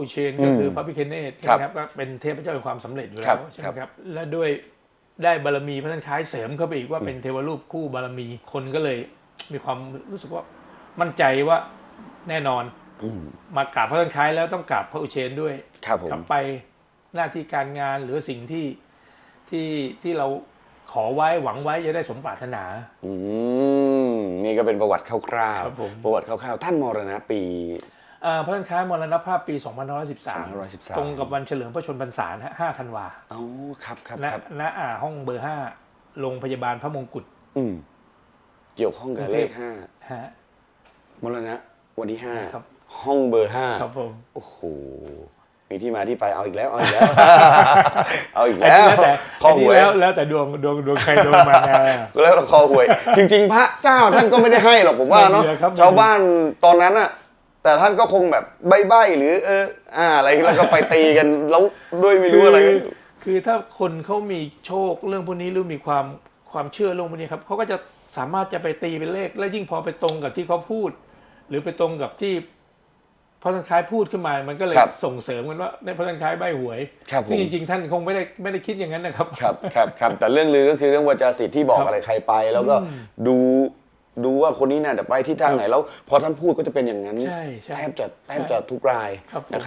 อุเชนก็คือพระพิคเนตครับนะครับก็เป็นเทพเจ้าแห่งความสำเร็จอยู่ครัแล้บวใช่ไหมครับและด้วยได้บารมีพระท่านคล้ายเสริมเข้าไปอีกว่าเป็นเทวรูปคู่บารมีคนก็เลยมีความรู้สึกว่ามั่นใจว่าแน่นอนอืมมากราบพระท่านคล้ายแล้วต้องกราบพระอุเชนด้วยครับผมกลับไปหน้าที่การงานหรือสิ่งที่ที่ที่เราขอไว้หวังไว้จะได้สมปรารถนา อื มนี่ก็เป็นประวัติคร่าวครับผม ๆประวัติคร่าวๆท่านมรณะปี เอ่อพระท่านคล้ายมรณภาพปี 2513 2513 ตรงกับวันเฉลิมพระชนมพรรษานะ5ธันวาอ๋อครับครับณครับณอ่าห้องเบอร์ 5 โรงพยาบาลพระมงกุฎ อืมเกี่ยวข้องกับกรุงเลเทพขห้าฮะ มรณะวันที่ห้าครับ ห้องเบอร์ห้าครับผม โอ้โหมี ที่มาที่ไปเอาอีกแล้วเอาอีกแล้ว เอาอีกอันแล้นี้วแล้วแต่คออันหนี้วยแล้วแล้วแต่ดวงดวงดวงใครดวงมันนะแล้วคอหวย จริง ๆ พระเจ้าท่านก็ไม่ได้ให้หรอกผมว่าเนาะไม่มีครับชาวบ้านตอนนั้นอะแต่ท่านก็คงแบบใบ้ๆหรือ เอออ่าอะไรแล้วก็ไปตีกันแล้วด้วยไม่รู้อะไรคือคือถ้าคนเขามีโชคเรื่องพวกนี้หรือมีความความเชื่อเรื่องพวกนี้ครับเขาก็จะสามารถจะไปตีเป็นเลข และยิ่งพอไปตรงกับที่เขาพูด หรือไปตรงกับที่ พระท่านคล้ายพูดขึ้นมา มันก็เลยครับส่งเสริมกันว่าในพระท่านคล้ายใบหวย ครับผม ซึ่งจริงๆ ท่านคงไม่ได้ไม่ได้คิดอย่างนั้นนะครับ ครับครับครับแต่เรื่องลือก็คือเรื่องวาจาศิษย์ที่บอกครับอะไรใครไป แล้วก็อืมดูดูว่าคนนี้น่าจะไปที่ทางไหนแล้วพอท่านพูดก็จะเป็นอย่างนั้นใช่ใช่แทบจะแทบจะทุกรายครับผม นะครับ